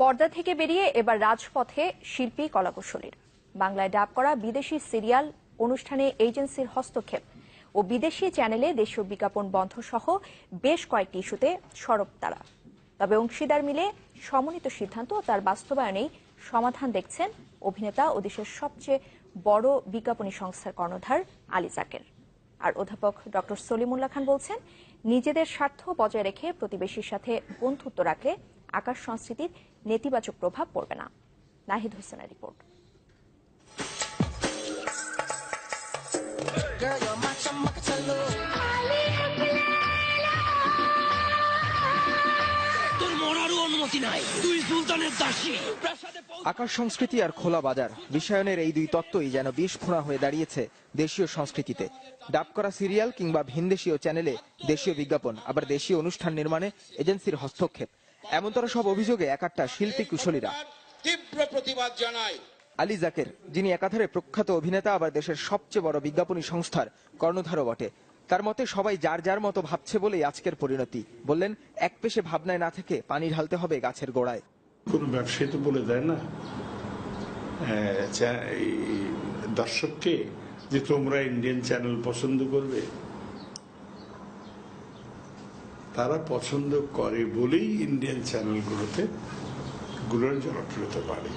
পর্দা থেকে বেরিয়ে এবার রাজপথে শিল্পী কলাকুশলীর। বাংলায় ডাব করা বিদেশি সিরিয়াল অনুষ্ঠানে এজেন্সির হস্তক্ষেপ ও বিদেশি চ্যানেলে দেশীয় বিজ্ঞাপন বন্ধ সহ বেশ কয়েকটি ইস্যুতে সরব তারা। তবে অংশীদার মিলে সমন্বিত সিদ্ধান্ত তার বাস্তবায়নেই সমাধান দেখছেন অভিনেতা ও দেশের সবচেয়ে বড় বিজ্ঞাপনী সংস্থার কর্ণধার আলী জাকের। আর অধ্যাপক ডক্টর সলিমুল্লাহ খান বলছেন, নিজেদের স্বার্থ বজায় রেখে প্রতিবেশীর সাথে বন্ধুত্ব রাখলে আকাশ সংস্কৃতির নেতিবাচক প্রভাব পড়বে না। নাহিদ হোসেনের report. Girl, you're my chamakachalo. তোর মরারও অনুমতি নাই। তুই সুলতানের দাসী। প্রাসাদে পৌঁছ- আকাশ সংস্কৃতি আর খোলা বাজার বিশ্বায়নের এই দুই তত্ত্বই যেন বিষ ফোঁড়া হয়ে দাঁড়িয়েছে দেশীয় সংস্কৃতিতে। ডাব করা সিরিয়াল কিংবা ভিনদেশীয় চ্যানেলে দেশীয় বিজ্ঞাপন আবার দেশীয় অনুষ্ঠান নির্মাণে এজেন্সির হস্তক্ষেপ। এমনতর সব অভিযোগে একাট্টা শিল্পী কুশলীরা। তীব্র প্রতিবাদ জানাই আলী জাকের যিনি একাধারে প্রখ্যাত অভিনেতা আবার দেশের সবচেয়ে বড় বিজ্ঞাপনী সংস্থার কর্ণধারও বটে। তার মতে সবাই যার যার মতো ভাবছে বলেই আজকের পরিণতি। বললেন এক পেশে ভাবনায় না থেকে পানি ঢালতে হবে গাছের গোড়ায়। কোন ব্যবসায়ী তো বলে দেয় না। দর্শককে যে তোমরা ইন্ডিয়ান চ্যানেল পছন্দ করবে তারা পছন্দ করে বলেই ইন্ডিয়ান চ্যানেলগুলোতে গুলোর জনপ্রিয়তা বাড়ে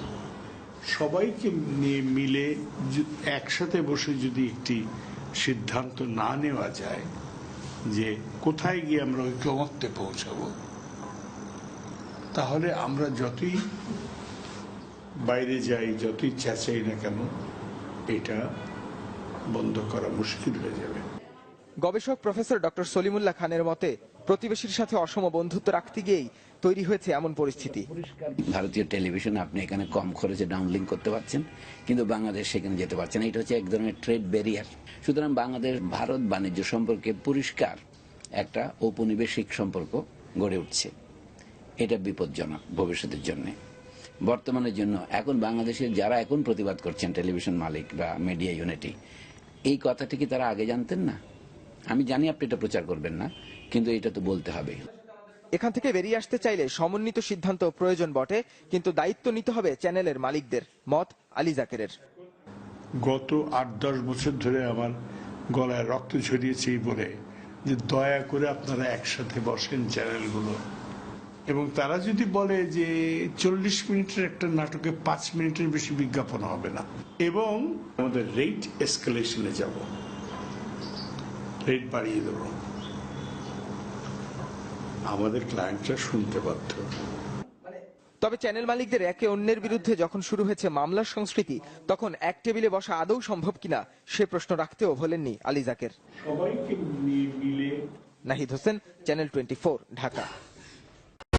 সবাইকে নিয়ে মিলে একসাথে বসে যদি একটি সিদ্ধান্ত না নেওয়া যায় যে কোথায় গিয়ে আমরা ঐক্যমত্যে পৌঁছাবো, তাহলে আমরা যতই বাইরে যাই, যতই চেঁচাই না কেন, এটা বন্ধ করা মুশকিল হয়ে যাবে। গবেষক প্রফেসর ডক্টর সলিমুল্লাহ খানের মতে, প্রতিবেশীর সাথে অসম বন্ধুত্ব রাখতে গিয়েই তৈরি হয়েছে এমন পরিস্থিতি। ভারতীয় টেলিভিশন আপনি এখানে কম খরচে ডাউনলিঙ্ক করতে পারছেন, কিন্তু বাংলাদেশ সেখানে যেতে পারছেন না। এটা হচ্ছে এক ধরনের ট্রেড ব্যারিয়ার সুতরাং বাংলাদেশ, ভারত বাণিজ্য সম্পর্কে পরিষ্কার একটা ঔপনিবেশিক সম্পর্ক গড়ে উঠছে। এটা বিপজ্জনক ভবিষ্যতের জন্য। বর্তমানের জন্য এখন বাংলাদেশের যারা এখন প্রতিবাদ করছেন টেলিভিশন মালিক বা মিডিয়া ইউনিটি এই কথাটি কি তারা আগে জানতেন না? আমি জানি আপনি এটা প্রচার করবেন না কিন্তু এটা তো বলতে হবে। এখান থেকে বেরিয়ে আসতে চাইলে সমন্বিত সিদ্ধান্ত প্রয়োজন বটে কিন্তু দায়িত্ব নিতে হবে চ্যানেলের মালিকদের মত আলী জাকেরের। গত আট দশ বছর ধরে আমার গলায় রক্ত ঝরিয়েছে এই বলে যে দয়া করে আপনারা একসাথে বসেন চ্যানেলগুলো। এবং তারা যদি বলে যে চল্লিশ মিনিটের একটা নাটকে পাঁচ মিনিটের বেশি বিজ্ঞাপন হবে না। এবং আমাদের রেট এসকালেশনে যাব। রেট বাড়িয়ে দেব। আমাদের ক্লায়েন্টরা শুনতে বাধ্য। তবে চ্যানেল মালিকদের একে অন্যের বিরুদ্ধে যখন শুরু হয়েছে মামলার সংস্কৃতি তখন এক টেবিলে বসা আদৌ সম্ভব কিনা সে প্রশ্ন রাখতেও ভোলেননি আলী জাকের। সবাইকে মিলে নাহিদ হোসেন চ্যানেল টোয়েন্টি ঢাকা।